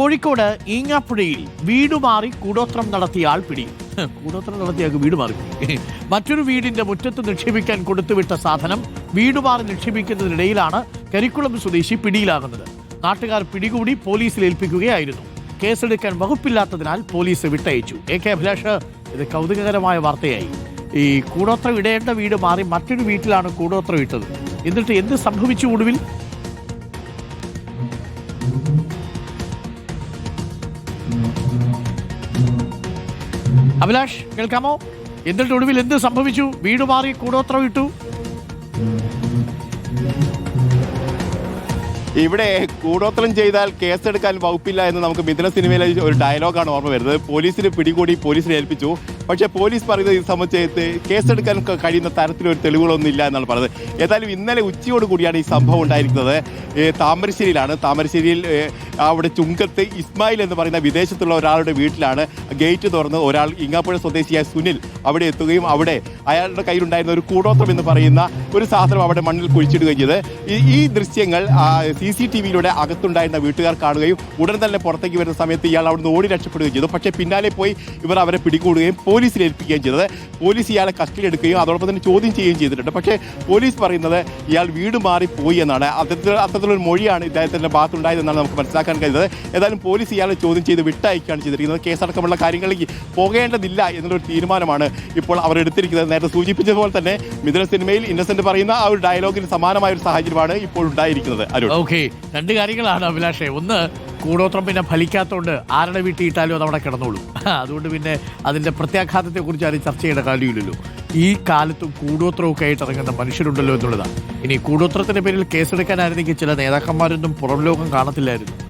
കോഴിക്കോട് ഈങ്ങാപ്പുഴയിൽ വീട് മാറി കൂടോത്രം നടത്തിയ ആൾ പിടി. കൂടോത്രം നടത്തിയ വീട് മാറി. മറ്റൊരു വീടിന്റെ മുറ്റത്ത് നിക്ഷേപിക്കാൻ കൊടുത്തുവിട്ട സാധനം വീട് മാറി നിക്ഷേപിക്കുന്നതിനിടയിലാണ് കരിക്കുളം സ്വദേശി പിടിയിലാകുന്നത്. നാട്ടുകാർ പിടികൂടി പോലീസിൽ ഏൽപ്പിക്കുകയായിരുന്നു. കേസെടുക്കാൻ വകുപ്പില്ലാത്തതിനാൽ പോലീസ് വിട്ടയച്ചു. എ കെ അഭിലാഷ് ഇത് കൗതുകകരമായ വാർത്തയായി. ഈ കൂടോത്രം ഇടേണ്ട വീട് മാറി മറ്റൊരു വീട്ടിലാണ് കൂടോത്രം ഇട്ടത്. എന്നിട്ട് എന്ത് സംഭവിച്ചു ഒടുവിൽ? അഭിലാഷ് കേൾക്കാമോ? എന്നിട്ട് ഒടുവിൽ എന്ത് സംഭവിച്ചു? വീട് മാറി കൂടോത്രം ഇട്ടു. ഇവിടെ കൂടോത്രം ചെയ്താൽ കേസെടുക്കാൻ വകുപ്പില്ല എന്ന് നമുക്ക് മിഥുന സിനിമയിലെ ഒരു ഡയലോഗാണ് ഓർമ്മ വരുന്നത്. പോലീസിന് പിടികൂടി പോലീസിനെ ഏൽപ്പിച്ചു. പക്ഷേ പോലീസ് പറയുന്നത് ഈ സംബന്ധിച്ച് കേസെടുക്കാൻ കഴിയുന്ന തരത്തിലൊരു തെളിവുകളൊന്നും ഇല്ല എന്നാണ് പറഞ്ഞത് ഏതായാലും ഇന്നലെ ഉച്ചയോട് കൂടിയാണ് ഈ സംഭവം ഉണ്ടായിരിക്കുന്നത്. താമരശ്ശേരിയിലാണ്. താമരശ്ശേരിയിൽ അവിടെ ചുങ്കത്ത് ഇസ്മായിൽ എന്ന് പറയുന്ന വിദേശത്തുള്ള ഒരാളുടെ വീട്ടിലാണ് ഗേറ്റ് തുറന്ന് ഒരാൾ ഇങ്ങാപ്പുഴ സ്വദേശിയായ സുനിൽ അവിടെ എത്തുകയും അവിടെ അയാളുടെ കയ്യിലുണ്ടായിരുന്ന ഒരു കൂടോത്രം എന്ന് പറയുന്ന ഒരു സാധനം അവിടെ മണ്ണിൽ കുഴിച്ചിടുകയും ചെയ്ത്. ഈ- ദൃശ്യങ്ങൾ സി സി ടി വിയിലൂടെ അകത്തുണ്ടായിരുന്ന വീട്ടുകാർ കാണുകയും ഉടൻ തന്നെ പുറത്തേക്ക് വരുന്ന സമയത്ത് ഇയാൾ അവിടുന്ന് ഓടി രക്ഷപ്പെടുകയും ചെയ്തു. പക്ഷേ പിന്നാലെ പോയി ഇവർ അവരെ പിടികൂടുകയും പോലീസിൽ ഏൽപ്പിക്കുകയും ചെയ്തത്. പോലീസ് ഇയാളെ കസ്റ്റഡി എടുക്കുകയും അതോടൊപ്പം തന്നെ ചോദ്യം ചെയ്യുകയും ചെയ്തിട്ടുണ്ട്. പക്ഷേ പോലീസ് പറയുന്നത് ഇയാൾ വീട് മാറി പോയി എന്നാണ്. അത്തരത്തിൽ അത്തരത്തിലൊരു മൊഴിയാണ് ഇദ്ദേഹത്തിന്റെ ഭാഗത്തുണ്ടായതെന്നാണ് നമുക്ക് മനസ്സിലാക്കാൻ കഴിയുന്നത്. ഏതായാലും പോലീസ് ഇയാളെ ചോദ്യം ചെയ്ത് വിട്ടയക്കുകയാണ് ചെയ്തിരിക്കുന്നത്. കേസടക്കമുള്ള കാര്യങ്ങളിലേക്ക് പോകേണ്ടതില്ല എന്നുള്ളൊരു തീരുമാനമാണ് ഇപ്പോൾ അവർ എടുത്തിരിക്കുന്നത്. നേരത്തെ സൂചിപ്പിച്ചതുപോലെ തന്നെ മിഥുന സിനിമയിൽ ഇന്നസെന്റ് പറയുന്ന ആ ഒരു ഡയലോഗിന് സമാനമായ ഒരു സാഹചര്യമാണ് ഇപ്പോൾ ഉണ്ടായിരിക്കുന്നത്. ഓക്കെ രണ്ട് കാര്യങ്ങളാണ് അഭിലാഷേ. ഒന്ന് കൂടോത്രം പിന്നെ ഫലിക്കാത്തതുകൊണ്ട് ആരുടെ വീട്ടിൽ ഇട്ടാലും അത് അവിടെ കിടന്നോളൂ. അതുകൊണ്ട് പിന്നെ അതിന്റെ പ്രത്യാഘാതത്തെക്കുറിച്ച് ആരും ചർച്ച ചെയ്യേണ്ട കാര്യമില്ലല്ലോ. ഈ കാലത്തും കൂടോത്രമൊക്കെ ആയിട്ട് ഇറങ്ങുന്ന മനുഷ്യരുണ്ടല്ലോ എന്നുള്ളതാണ്. ഇനി കൂടോത്രത്തിന്റെ പേരിൽ കേസെടുക്കാനായിരുന്നെങ്കിൽ ചില നേതാക്കന്മാരൊന്നും പുറം ലോകം കാണത്തില്ലായിരുന്നു.